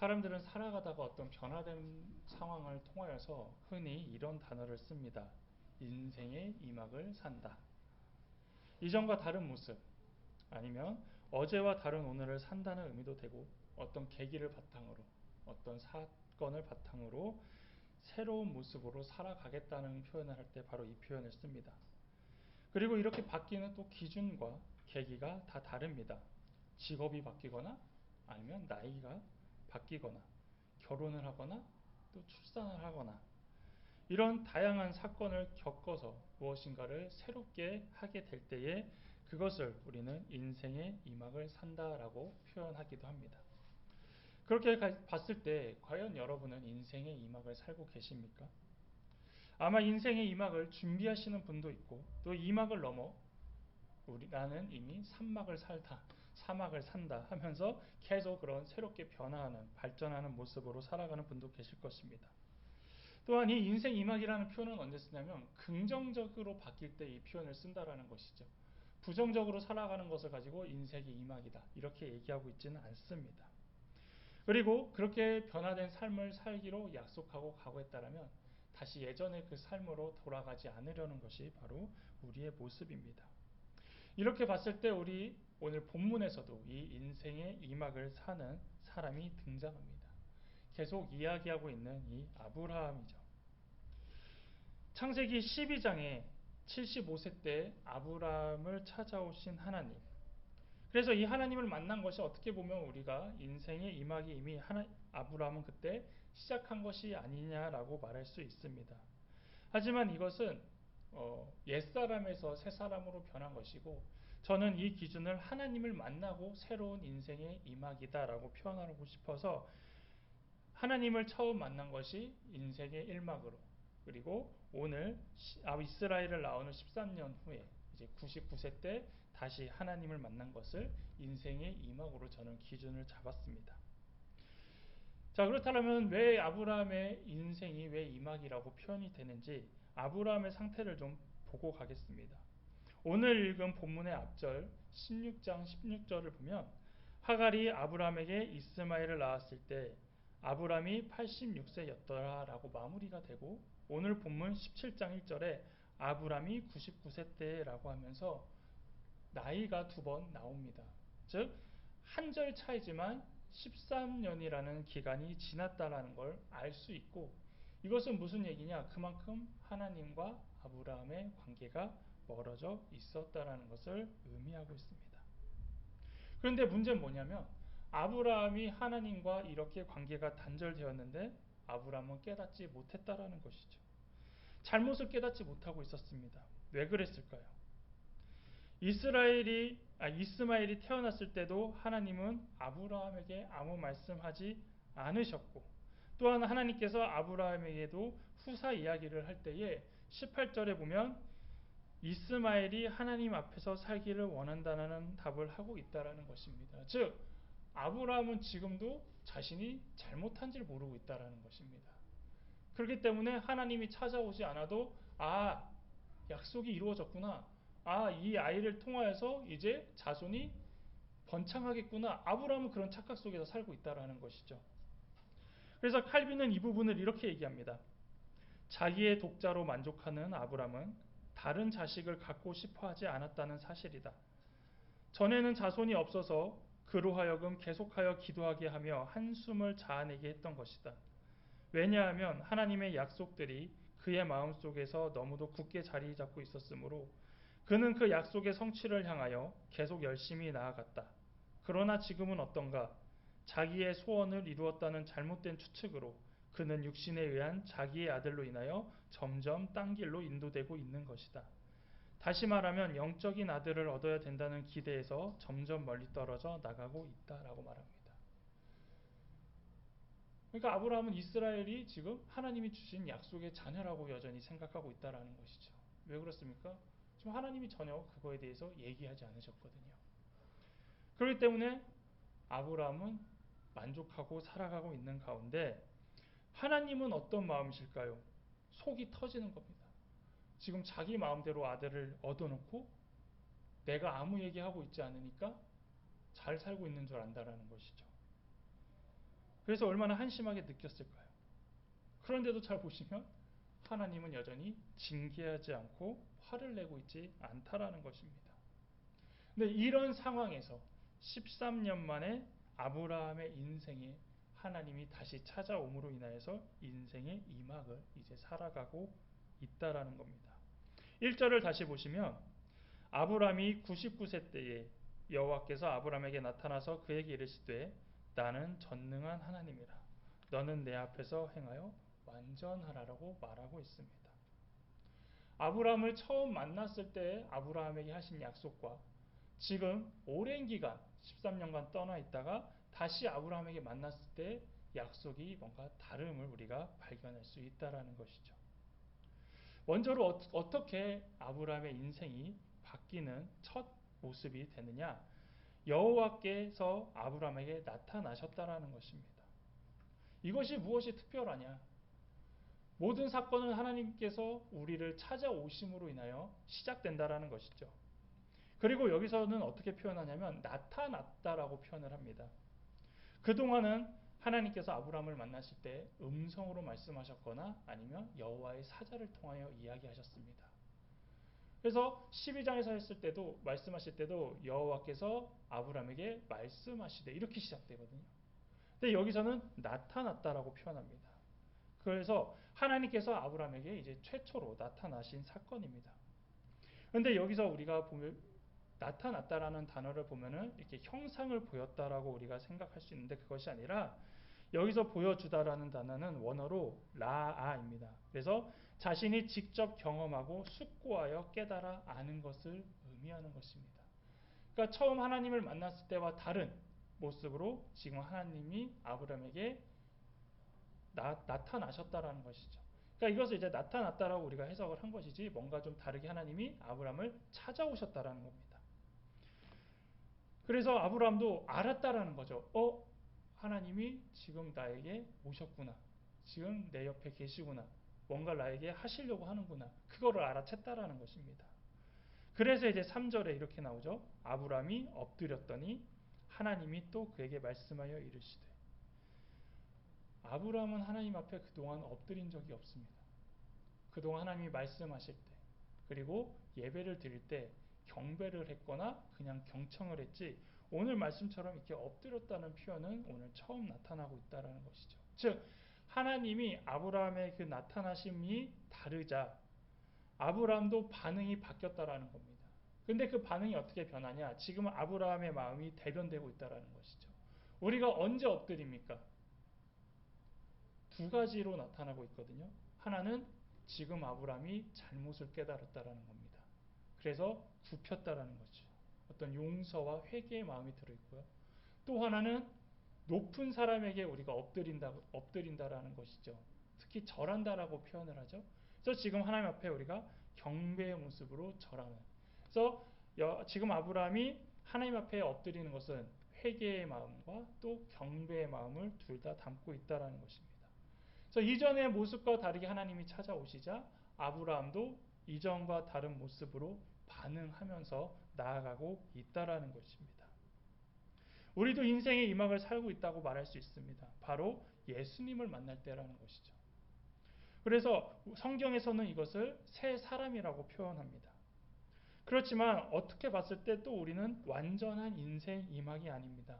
사람들은 살아가다가 어떤 변화된 상황을 통하여서 흔히 이런 단어를 씁니다. 인생의 이막을 산다. 이전과 다른 모습, 아니면 어제와 다른 오늘을 산다는 의미도 되고, 어떤 계기를 바탕으로, 어떤 사건을 바탕으로 새로운 모습으로 살아가겠다는 표현을 할 때 바로 이 표현을 씁니다. 그리고 이렇게 바뀌는 또 기준과 계기가 다 다릅니다. 직업이 바뀌거나 아니면 나이가 바뀌거나 결혼을 하거나 또 출산을 하거나 이런 다양한 사건을 겪어서 무엇인가를 새롭게 하게 될 때에 그것을 우리는 인생의 이막을 산다라고 표현하기도 합니다. 그렇게 봤을 때 과연 여러분은 인생의 이막을 살고 계십니까? 아마 인생의 이막을 준비하시는 분도 있고 또 이막을 넘어 우리 나는 이미 삼막을 살다, 사막을 산다 하면서 계속 그런 새롭게 변화하는 발전하는 모습으로 살아가는 분도 계실 것입니다. 또한 이 인생 이막이라는 표현은 언제 쓰냐면 긍정적으로 바뀔 때 이 표현을 쓴다라는 것이죠. 부정적으로 살아가는 것을 가지고 인생이 이막이다 이렇게 얘기하고 있지는 않습니다. 그리고 그렇게 변화된 삶을 살기로 약속하고 각오했다라면 다시 예전의 그 삶으로 돌아가지 않으려는 것이 바로 우리의 모습입니다. 이렇게 봤을 때 우리 오늘 본문에서도 이 인생의 이막을 사는 사람이 등장합니다. 계속 이야기하고 있는 이 아브라함이죠. 창세기 12장에 75세 때 아브라함을 찾아오신 하나님. 그래서 이 하나님을 만난 것이 어떻게 보면 우리가 인생의 이막이 이미 하나, 아브라함은 그때 시작한 것이 아니냐라고 말할 수 있습니다. 하지만 이것은 어, 옛사람에서 새사람으로 변한 것이고 저는 이 기준을 하나님을 만나고 새로운 인생의 이막이다 라고 표현하고 싶어서 하나님을 처음 만난 것이 인생의 일막으로 그리고 오늘 아, 이스라엘을 나오는 13년 후에 이제 99세 때 다시 하나님을 만난 것을 인생의 이막으로 저는 기준을 잡았습니다. 자 그렇다면 왜 아브라함의 인생이 왜 이막이라고 표현이 되는지 아브라함의 상태를 좀 보고 가겠습니다. 오늘 읽은 본문의 앞절 16장 16절을 보면 하갈이 아브라함에게 이스마엘을 낳았을 때 아브라함이 86세였더라라고 마무리가 되고 오늘 본문 17장 1절에 아브라함이 99세 때라고 하면서 나이가 두 번 나옵니다. 즉 한 절 차이지만 13년이라는 기간이 지났다라는 걸 알 수 있고 이것은 무슨 얘기냐? 그만큼 하나님과 아브라함의 관계가 멀어져 있었다라는 것을 의미하고 있습니다. 그런데 문제는 뭐냐면 아브라함이 하나님과 이렇게 관계가 단절되었는데 아브라함은 깨닫지 못했다라는 것이죠. 잘못을 깨닫지 못하고 있었습니다. 왜 그랬을까요? 이스라엘이 아, 이스마엘이 태어났을 때도 하나님은 아브라함에게 아무 말씀하지 않으셨고 또한 하나님께서 아브라함에게도 후사 이야기를 할 때에 18절에 보면 이스마엘이 하나님 앞에서 살기를 원한다는 답을 하고 있다라는 것입니다. 즉 아브라함은 지금도 자신이 잘못한지를 모르고 있다라는 것입니다. 그렇기 때문에 하나님이 찾아오지 않아도 아 약속이 이루어졌구나. 아 이 아이를 통하여서 이제 자손이 번창하겠구나. 아브라함은 그런 착각 속에서 살고 있다라는 것이죠. 그래서 칼빈은 이 부분을 이렇게 얘기합니다. 자기의 독자로 만족하는 아브라함은 다른 자식을 갖고 싶어 하지 않았다는 사실이다. 전에는 자손이 없어서 그로 하여금 계속하여 기도하게 하며 한숨을 자아내게 했던 것이다. 왜냐하면 하나님의 약속들이 그의 마음속에서 너무도 굳게 자리 잡고 있었으므로 그는 그 약속의 성취를 향하여 계속 열심히 나아갔다. 그러나 지금은 어떤가? 자기의 소원을 이루었다는 잘못된 추측으로 그는 육신에 의한 자기의 아들로 인하여 점점 딴 길로 인도되고 있는 것이다. 다시 말하면 영적인 아들을 얻어야 된다는 기대에서 점점 멀리 떨어져 나가고 있다라고 말합니다. 그러니까 아브라함은 이스라엘이 지금 하나님이 주신 약속의 자녀라고 여전히 생각하고 있다라는 것이죠. 왜 그렇습니까? 지금 하나님이 전혀 그거에 대해서 얘기하지 않으셨거든요. 그렇기 때문에 아브라함은 만족하고 살아가고 있는 가운데 하나님은 어떤 마음이실까요? 속이 터지는 겁니다. 지금 자기 마음대로 아들을 얻어놓고 내가 아무 얘기하고 있지 않으니까 잘 살고 있는 줄 안다라는 것이죠. 그래서 얼마나 한심하게 느꼈을까요? 그런데도 잘 보시면 하나님은 여전히 징계하지 않고 화를 내고 있지 않다라는 것입니다. 근데 이런 상황에서 13년 만에 아브라함의 인생에 하나님이 다시 찾아옴으로 인하여서 인생의 이막을 이제 살아가고 있다라는 겁니다. 1절을 다시 보시면 아브라함이 99세 때에 여호와께서 아브라함에게 나타나서 그에게 이르시되 나는 전능한 하나님이라 너는 내 앞에서 행하여 완전하라라고 말하고 있습니다. 아브라함을 처음 만났을 때 아브라함에게 하신 약속과 지금 오랜 기간 13년간 떠나 있다가 다시 아브라함에게 만났을 때 약속이 뭔가 다름을 우리가 발견할 수 있다라는 것이죠. 먼저로 어, 떻게 아브라함의 인생이 바뀌는 첫 모습이 되느냐? 여호와께서 아브라함에게 나타나셨다라는 것입니다. 이것이 무엇이 특별하냐? 모든 사건은 하나님께서 우리를 찾아오심으로 인하여 시작된다라는 것이죠. 그리고 여기서는 어떻게 표현하냐면 나타났다라고 표현을 합니다. 그동안은 하나님께서 아브라함을 만나실 때 음성으로 말씀하셨거나 아니면 여호와의 사자를 통하여 이야기하셨습니다. 그래서 12장에서 했을 때도 말씀하실 때도 여호와께서 아브라함에게 말씀하시되 이렇게 시작되거든요. 근데 여기서는 나타났다라고 표현합니다. 그래서 하나님께서 아브라함에게 이제 최초로 나타나신 사건입니다. 그런데 여기서 우리가 보면 나타났다라는 단어를 보면은 이렇게 형상을 보였다라고 우리가 생각할 수 있는데 그것이 아니라 여기서 보여주다라는 단어는 원어로 라아입니다. 그래서 자신이 직접 경험하고 숙고하여 깨달아 아는 것을 의미하는 것입니다. 그러니까 처음 하나님을 만났을 때와 다른 모습으로 지금 하나님이 아브라함에게 나, 타나셨다라는 것이죠. 그러니까 이것을 이제 나타났다라고 우리가 해석을 한 것이지 뭔가 좀 다르게 하나님이 아브라함을 찾아오셨다라는 겁니다. 그래서 아브라함도 알았다라는 거죠. 어, 하나님이 지금 나에게 오셨구나. 지금 내 옆에 계시구나. 뭔가 나에게 하시려고 하는구나. 그거를 알아챘다라는 것입니다. 그래서 이제 3절에 이렇게 나오죠. 아브라함이 엎드렸더니 하나님이 또 그에게 말씀하여 이르시되 아브라함은 하나님 앞에 그동안 엎드린 적이 없습니다. 그동안 하나님이 말씀하실 때 그리고 예배를 드릴 때 경배를 했거나 그냥 경청을 했지 오늘 말씀처럼 이렇게 엎드렸다는 표현은 오늘 처음 나타나고 있다는 것이죠. 즉 하나님이 아브라함의 그 나타나심이 다르자 아브라함도 반응이 바뀌었다라는 겁니다. 근데 그 반응이 어떻게 변하냐? 지금 아브라함의 마음이 대변되고 있다라는 것이죠. 우리가 언제 엎드립니까? 두 가지로 나타나고 있거든요. 하나는 지금 아브라함이 잘못을 깨달았다라는 겁니다. 그래서 굽혔다라는 거죠. 어떤 용서와 회개의 마음이 들어있고요. 또 하나는 높은 사람에게 우리가 엎드린다, 엎드린다라는 것이죠. 특히 절한다라고 표현을 하죠. 그래서 지금 하나님 앞에 우리가 경배의 모습으로 절하는. 그래서 지금 아브라함이 하나님 앞에 엎드리는 것은 회개의 마음과 또 경배의 마음을 둘 다 담고 있다라는 것입니다. 그래서 이전의 모습과 다르게 하나님이 찾아오시자 아브라함도 이전과 다른 모습으로 반응하면서 나아가고 있다라는 것입니다. 우리도 인생의 이막을 살고 있다고 말할 수 있습니다. 바로 예수님을 만날 때라는 것이죠. 그래서 성경에서는 이것을 새 사람이라고 표현합니다. 그렇지만 어떻게 봤을 때 또 우리는 완전한 인생 이막이 아닙니다.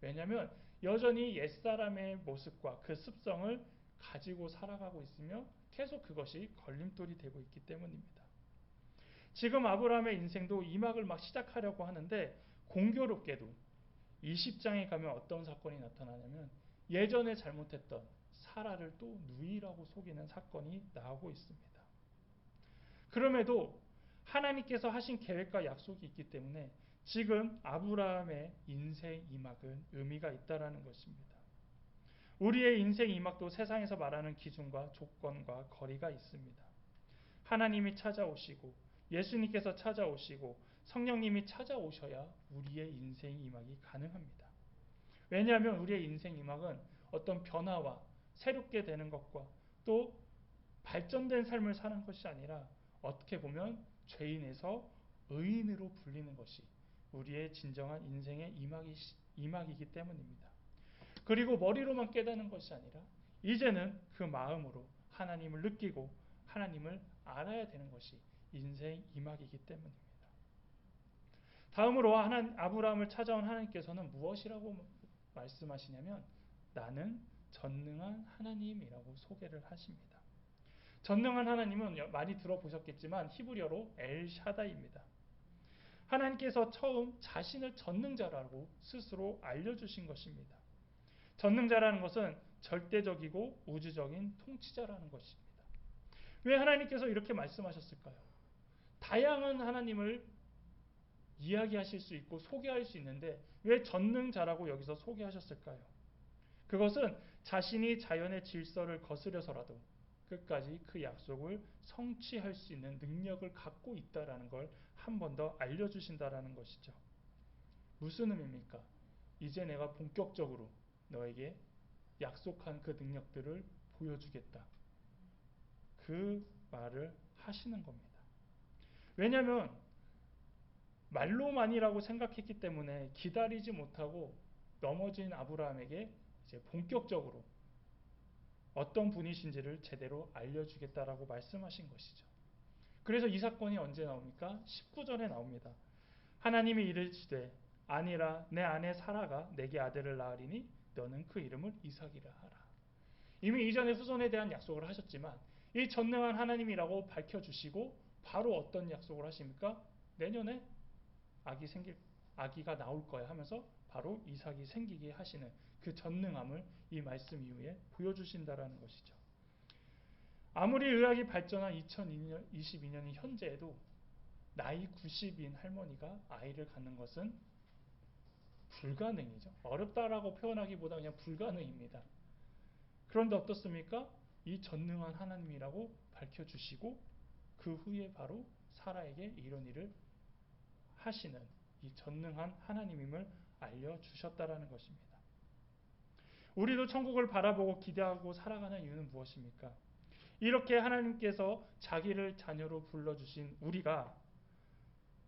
왜냐하면 여전히 옛사람의 모습과 그 습성을 가지고 살아가고 있으며 계속 그것이 걸림돌이 되고 있기 때문입니다. 지금 아브라함의 인생도 이막을 막 시작하려고 하는데 공교롭게도 20장에 가면 어떤 사건이 나타나냐면 예전에 잘못했던 사라를 또 누이라고 속이는 사건이 나오고 있습니다. 그럼에도 하나님께서 하신 계획과 약속이 있기 때문에 지금 아브라함의 인생 이막은 의미가 있다라는 것입니다. 우리의 인생 이막도 세상에서 말하는 기준과 조건과 거리가 있습니다. 하나님이 찾아오시고 예수님께서 찾아오시고 성령님이 찾아오셔야 우리의 인생 이막이 가능합니다. 왜냐하면 우리의 인생 이막은 어떤 변화와 새롭게 되는 것과 또 발전된 삶을 사는 것이 아니라 어떻게 보면 죄인에서 의인으로 불리는 것이 우리의 진정한 인생의 이막이, 이막이기 때문입니다. 그리고 머리로만 깨닫는 것이 아니라 이제는 그 마음으로 하나님을 느끼고 하나님을 알아야 되는 것이 인생 이막이기 때문입니다. 다음으로 하나 아브라함을 찾아온 하나님께서는 무엇이라고 말씀하시냐면 나는 전능한 하나님이라고 소개를 하십니다. 전능한 하나님은 많이 들어보셨겠지만 히브리어로 엘샤다입니다. 하나님께서 처음 자신을 전능자라고 스스로 알려주신 것입니다. 전능자라는 것은 절대적이고 우주적인 통치자라는 것입니다. 왜 하나님께서 이렇게 말씀하셨을까요? 다양한 하나님을 이야기하실 수 있고 소개할 수 있는데 왜 전능자라고 여기서 소개하셨을까요? 그것은 자신이 자연의 질서를 거스려서라도 끝까지 그 약속을 성취할 수 있는 능력을 갖고 있다라는 걸 한 번 더 알려주신다라는 것이죠. 무슨 의미입니까? 이제 내가 본격적으로 너에게 약속한 그 능력들을 보여주겠다. 그 말을 하시는 겁니다. 왜냐하면 말로만이라고 생각했기 때문에 기다리지 못하고 넘어진 아브라함에게 이제 본격적으로 어떤 분이신지를 제대로 알려주겠다라고 말씀하신 것이죠. 그래서 이 사건이 언제 나옵니까? 19절에 나옵니다. 하나님이 이르시되 아니라 내 아내 사라가 내게 아들을 낳으리니 너는 그 이름을 이삭이라 하라. 이미 이전에 후손에 대한 약속을 하셨지만 이 전능한 하나님이라고 밝혀주시고 바로 어떤 약속을 하십니까? 내년에 아기 생길 아기가 나올 거야 하면서 바로 이삭이 생기게 하시는 그 전능함을 이 말씀 이후에 보여주신다라는 것이죠. 아무리 의학이 발전한 2022년인 현재에도 나이 90인 할머니가 아이를 갖는 것은 불가능이죠. 어렵다라고 표현하기보다 그냥 불가능입니다. 그런데 어떻습니까? 이 전능한 하나님이라고 밝혀주시고 그 후에 바로 사라에게 이런 일을 하시는 이 전능한 하나님임을 알려주셨다라는 것입니다. 우리도 천국을 바라보고 기대하고 살아가는 이유는 무엇입니까? 이렇게 하나님께서 자기를 자녀로 불러주신 우리가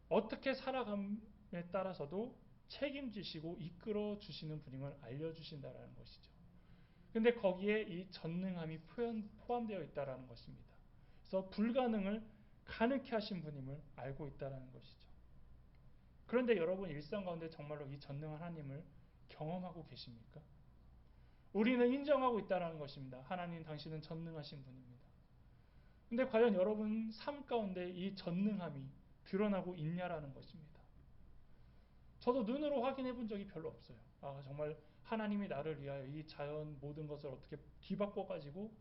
어떻게 살아감에 따라서도 책임지시고 이끌어 주시는 분임을 알려주신다라는 것이죠. 근데 거기에 이 전능함이 포함되어 있다라는 것입니다. 불가능을 가능케 하신 분임을 알고 있다라는 것이죠. 그런데 여러분 일상 가운데 정말로 이 전능한 하나님을 경험하고 계십니까? 우리는 인정하고 있다라는 것입니다. 하나님 당신은 전능하신 분입니다. 근데 과연 여러분 삶 가운데 이 전능함이 드러나고 있냐라는 것입니다. 저도 눈으로 확인해 본 적이 별로 없어요. 아, 정말 하나님이 나를 위하여 이 자연 모든 것을 어떻게 뒤바꿔 가지고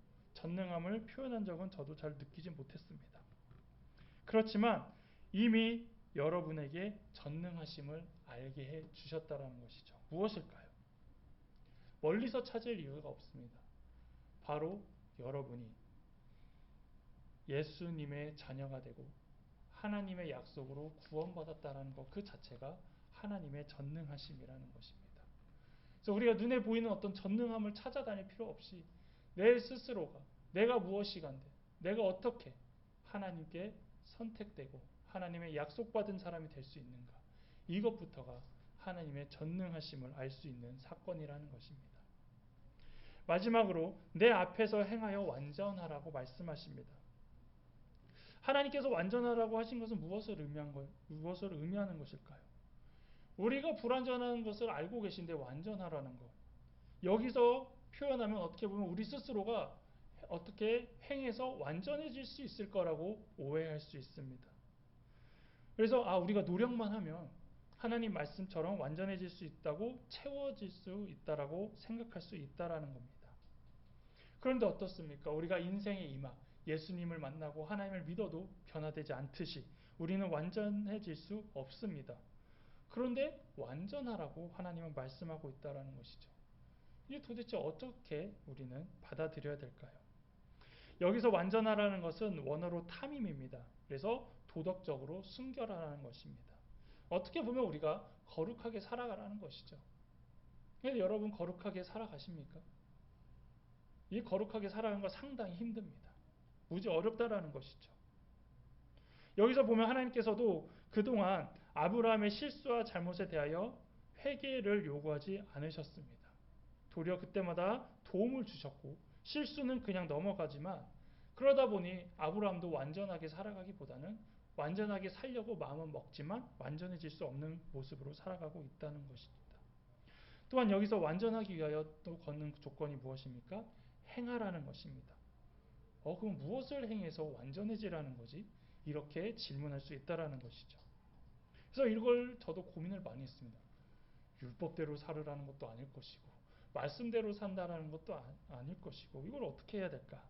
전능함을 표현한 적은 저도 잘 느끼지 못했습니다. 그렇지만 이미 여러분에게 전능하심을 알게 해 주셨다라는 것이죠. 무엇일까요? 멀리서 찾을 이유가 없습니다. 바로 여러분이 예수님의 자녀가 되고 하나님의 약속으로 구원받았다는 것 그 자체가 하나님의 전능하심이라는 것입니다. 그래서 우리가 눈에 보이는 어떤 전능함을 찾아다닐 필요 없이 내 스스로가 내가 무엇이간데 내가 어떻게 하나님께 선택되고 하나님의 약속받은 사람이 될 수 있는가 이것부터가 하나님의 전능하심을 알 수 있는 사건이라는 것입니다. 마지막으로 내 앞에서 행하여 완전하라고 말씀하십니다. 하나님께서 완전하라고 하신 것은 무엇을 의미한 것, 무엇을 의미하는 것일까요? 우리가 불완전한 것을 알고 계신데 완전하라는 것. 여기서 표현하면 어떻게 보면 우리 스스로가 어떻게 행해서 완전해질 수 있을 거라고 오해할 수 있습니다. 그래서 아 우리가 노력만 하면 하나님 말씀처럼 완전해질 수 있다고 채워질 수 있다라고 생각할 수 있다라는 겁니다. 그런데 어떻습니까? 우리가 인생의 이막 예수님을 만나고 하나님을 믿어도 변화되지 않듯이 우리는 완전해질 수 없습니다. 그런데 완전하라고 하나님은 말씀하고 있다라는 것이죠. 이게 도대체 어떻게 우리는 받아들여야 될까요? 여기서 완전하라는 것은 원어로 탐임입니다. 그래서 도덕적으로 순결하라는 것입니다. 어떻게 보면 우리가 거룩하게 살아가라는 것이죠. 여러분 거룩하게 살아가십니까? 이 거룩하게 살아가는 거 상당히 힘듭니다. 무지 어렵다라는 것이죠. 여기서 보면 하나님께서도 그동안 아브라함의 실수와 잘못에 대하여 회개를 요구하지 않으셨습니다. 도리어 그때마다 도움을 주셨고 실수는 그냥 넘어가지만 그러다 보니 아브라함도 완전하게 살아가기보다는 완전하게 살려고 마음은 먹지만 완전해질 수 없는 모습으로 살아가고 있다는 것입니다. 또한 여기서 완전하기 위하여 또 걷는 조건이 무엇입니까? 행하라는 것입니다. 어, 그럼 무엇을 행해서 완전해지라는 거지? 이렇게 질문할 수 있다라는 것이죠. 그래서 이걸 저도 고민을 많이 했습니다. 율법대로 살으라는 것도 아닐 것이고, 말씀대로 산다라는 것도 아, 닐 것이고, 이걸 어떻게 해야 될까?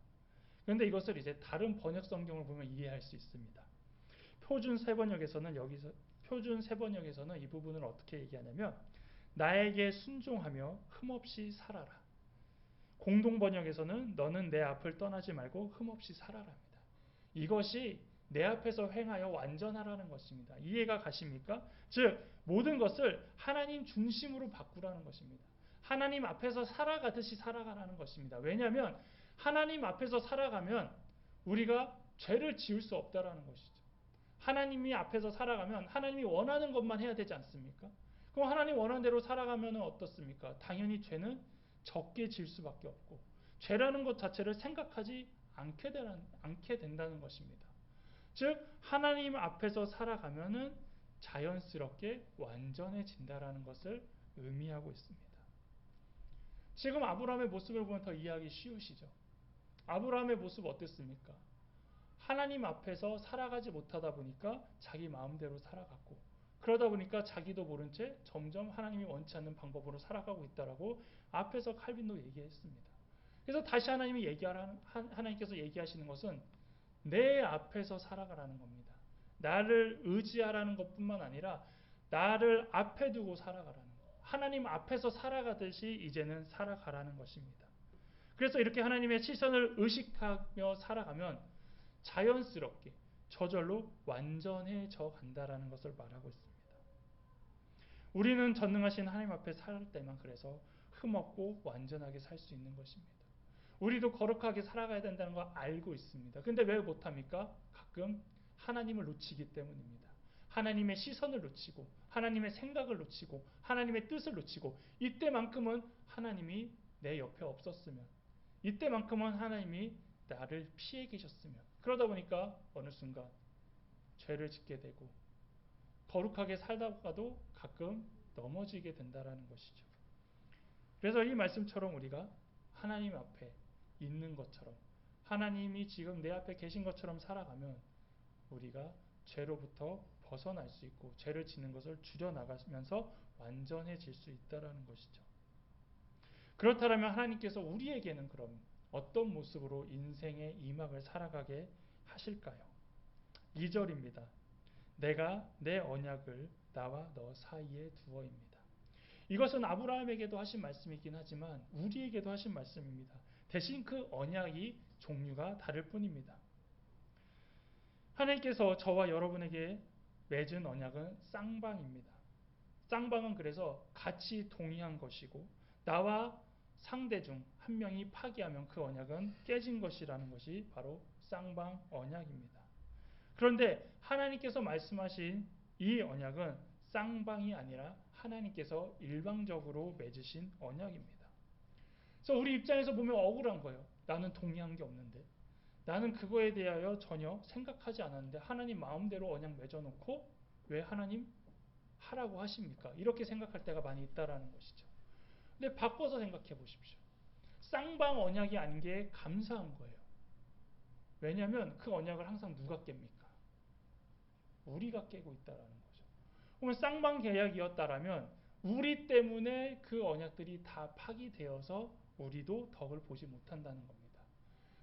그런데 이것을 이제 다른 번역 성경을 보면 이해할 수 있습니다. 표준 세 번역에서는 여기서 표준 세 번역에서는 이 부분을 어떻게 얘기하냐면 나에게 순종하며 흠없이 살아라. 공동 번역에서는 너는 내 앞을 떠나지 말고 흠없이 살아랍니다. 이것이 내 앞에서 행하여 완전하라는 것입니다. 이해가 가십니까? 즉 모든 것을 하나님 중심으로 바꾸라는 것입니다. 하나님 앞에서 살아가듯이 살아가라는 것입니다. 왜냐하면 하나님 앞에서 살아가면 우리가 죄를 지을 수 없다라는 것이죠. 하나님이 앞에서 살아가면 하나님이 원하는 것만 해야 되지 않습니까? 그럼 하나님 원하는 대로 살아가면 어떻습니까? 당연히 죄는 적게 질 수밖에 없고 죄라는 것 자체를 생각하지 않게, 되는, 않게 된다는 것입니다. 즉 하나님 앞에서 살아가면은 자연스럽게 완전해진다라는 것을 의미하고 있습니다. 지금 아브라함의 모습을 보면 더 이해하기 쉬우시죠. 아브라함의 모습 어땠습니까? 하나님 앞에서 살아가지 못하다 보니까 자기 마음대로 살아갔고 그러다 보니까 자기도 모른 채 점점 하나님이 원치 않는 방법으로 살아가고 있다라고 앞에서 칼빈도 얘기했습니다. 그래서 다시 하나님이 얘기하라 하나님께서 얘기하시는 것은 내 앞에서 살아가라는 겁니다. 나를 의지하라는 것뿐만 아니라 나를 앞에 두고 살아가라는 것. 하나님 앞에서 살아가듯이 이제는 살아가라는 것입니다. 그래서 이렇게 하나님의 시선을 의식하며 살아가면 자연스럽게 저절로 완전해져 간다라는 것을 말하고 있습니다. 우리는 전능하신 하나님 앞에 살 때만 그래서 흠없고 완전하게 살 수 있는 것입니다. 우리도 거룩하게 살아가야 된다는 걸 알고 있습니다. 근데 왜 못합니까? 가끔 하나님을 놓치기 때문입니다. 하나님의 시선을 놓치고, 하나님의 생각을 놓치고, 하나님의 뜻을 놓치고, 이때만큼은 하나님이 내 옆에 없었으면, 이때만큼은 하나님이 나를 피해 계셨으면, 그러다 보니까 어느 순간 죄를 짓게 되고, 거룩하게 살다가도 가끔 넘어지게 된다라는 것이죠. 그래서 이 말씀처럼 우리가 하나님 앞에 있는 것처럼 하나님이 지금 내 앞에 계신 것처럼 살아가면 우리가 죄로부터 벗어날 수 있고 죄를 짓는 것을 줄여 나가면서 완전해질 수 있다라는 것이죠. 그렇다면 하나님께서 우리에게는 그럼 어떤 모습으로 인생의 이막을 살아가게 하실까요? 2절입니다. 내가 내 언약을 나와 너 사이에 두어입니다. 이것은 아브라함에게도 하신 말씀이긴 하지만 우리에게도 하신 말씀입니다. 대신 그 언약이 종류가 다를 뿐입니다. 하나님께서 저와 여러분에게 맺은 언약은 쌍방입니다. 쌍방은 그래서 같이 동의한 것이고 나와 상대 중 한 명이 파기하면 그 언약은 깨진 것이라는 것이 바로 쌍방 언약입니다. 그런데 하나님께서 말씀하신 이 언약은 쌍방이 아니라 하나님께서 일방적으로 맺으신 언약입니다. 그래서 우리 입장에서 보면 억울한 거예요. 나는 동의한 게 없는데. 나는 그거에 대하여 전혀 생각하지 않았는데 하나님 마음대로 언약 맺어놓고 왜 하나님 하라고 하십니까? 이렇게 생각할 때가 많이 있다라는 것이죠. 근데 바꿔서 생각해 보십시오. 쌍방 언약이 아닌 게 감사한 거예요. 왜냐하면 그 언약을 항상 누가 깹니까? 우리가 깨고 있다라는 거죠. 그러면 쌍방 계약이었다라면 우리 때문에 그 언약들이 다 파기되어서 우리도 덕을 보지 못한다는 겁니다.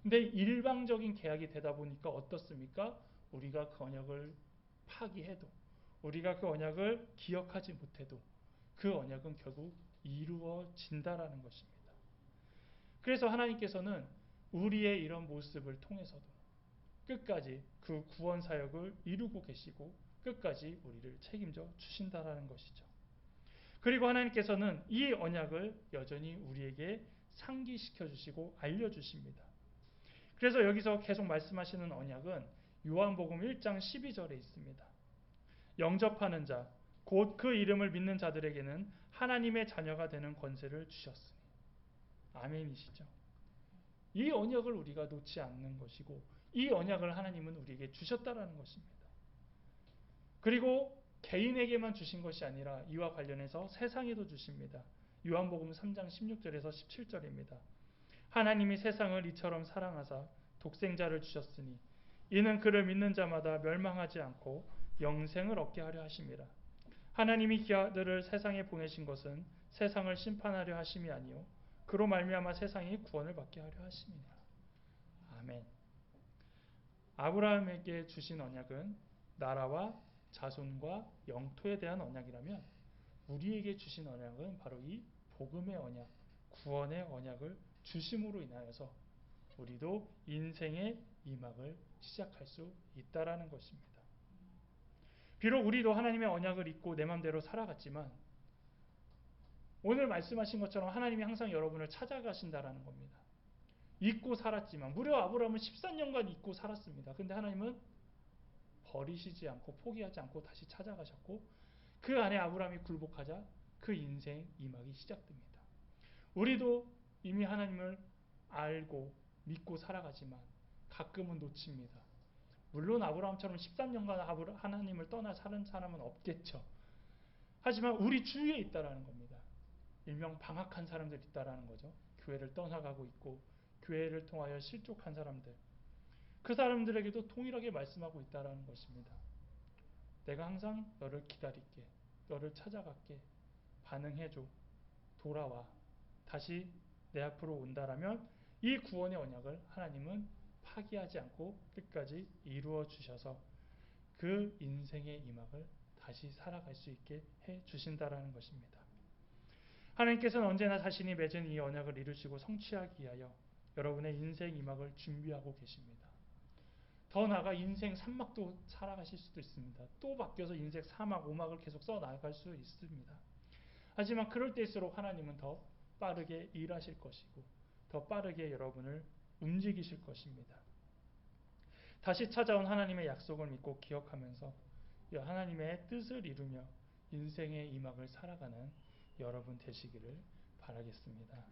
근데 일방적인 계약이 되다 보니까 어떻습니까? 우리가 그 언약을 파기해도 우리가 그 언약을 기억하지 못해도 그 언약은 결국 이루어진다라는 것입니다. 그래서 하나님께서는 우리의 이런 모습을 통해서도 끝까지 그 구원 사역을 이루고 계시고 끝까지 우리를 책임져 주신다라는 것이죠. 그리고 하나님께서는 이 언약을 여전히 우리에게 상기시켜 주시고 알려 주십니다. 그래서 여기서 계속 말씀하시는 언약은 요한복음 1장 12절에 있습니다. 영접하는 자, 곧 그 이름을 믿는 자들에게는 하나님의 자녀가 되는 권세를 주셨으니. 아멘이시죠. 이 언약을 우리가 놓지 않는 것이고 이 언약을 하나님은 우리에게 주셨다라는 것입니다. 그리고 개인에게만 주신 것이 아니라 이와 관련해서 세상에도 주십니다. 요한복음 3장 16절에서 17절입니다. 하나님이 세상을 이처럼 사랑하사 독생자를 주셨으니 이는 그를 믿는 자마다 멸망하지 않고 영생을 얻게 하려 하심이라. 하나님이 그 아들을 세상에 보내신 것은 세상을 심판하려 하심이 아니요 그로 말미암아 세상이 구원을 받게 하려 하심이니라. 아멘. 아브라함에게 주신 언약은 나라와 자손과 영토에 대한 언약이라면 우리에게 주신 언약은 바로 이 복음의 언약, 구원의 언약을 주심으로 인하여서 우리도 인생의 이막을 시작할 수 있다라는 것입니다. 비록 우리도 하나님의 언약을 잊고 내 맘대로 살아갔지만 오늘 말씀하신 것처럼 하나님이 항상 여러분을 찾아가신다라는 겁니다. 잊고 살았지만 무려 아브라함은 13년간 잊고 살았습니다. 근데 하나님은 버리시지 않고 포기하지 않고 다시 찾아가셨고 그 안에 아브라함이 굴복하자 그 인생 이막이 시작됩니다. 우리도 이미 하나님을 알고 믿고 살아가지만 가끔은 놓칩니다. 물론 아브라함처럼 13년간 하나님을 떠나 사는 사람은 없겠죠. 하지만 우리 주위에 있다라는 겁니다. 일명 방학한 사람들 있다라는 거죠. 교회를 떠나가고 있고 교회를 통하여 실족한 사람들. 그 사람들에게도 동일하게 말씀하고 있다라는 것입니다. 내가 항상 너를 기다릴게. 너를 찾아갈게. 반응해줘. 돌아와. 다시 내 앞으로 온다라면 이 구원의 언약을 하나님은 파기하지 않고 끝까지 이루어 주셔서 그 인생의 이막을 다시 살아갈 수 있게 해 주신다라는 것입니다. 하나님께서는 언제나 자신이 맺은 이 언약을 이루시고 성취하기 위하여 여러분의 인생 이막을 준비하고 계십니다. 더 나아가 인생 3막도 살아가실 수도 있습니다. 또 바뀌어서 인생 4막, 5막을 계속 써 나갈 수 있습니다. 하지만 그럴 때일수록 하나님은 더 빠르게 일하실 것이고 더 빠르게 여러분을 움직이실 것입니다. 다시 찾아온 하나님의 약속을 믿고 기억하면서 하나님의 뜻을 이루며 인생의 이막을 살아가는 여러분 되시기를 바라겠습니다.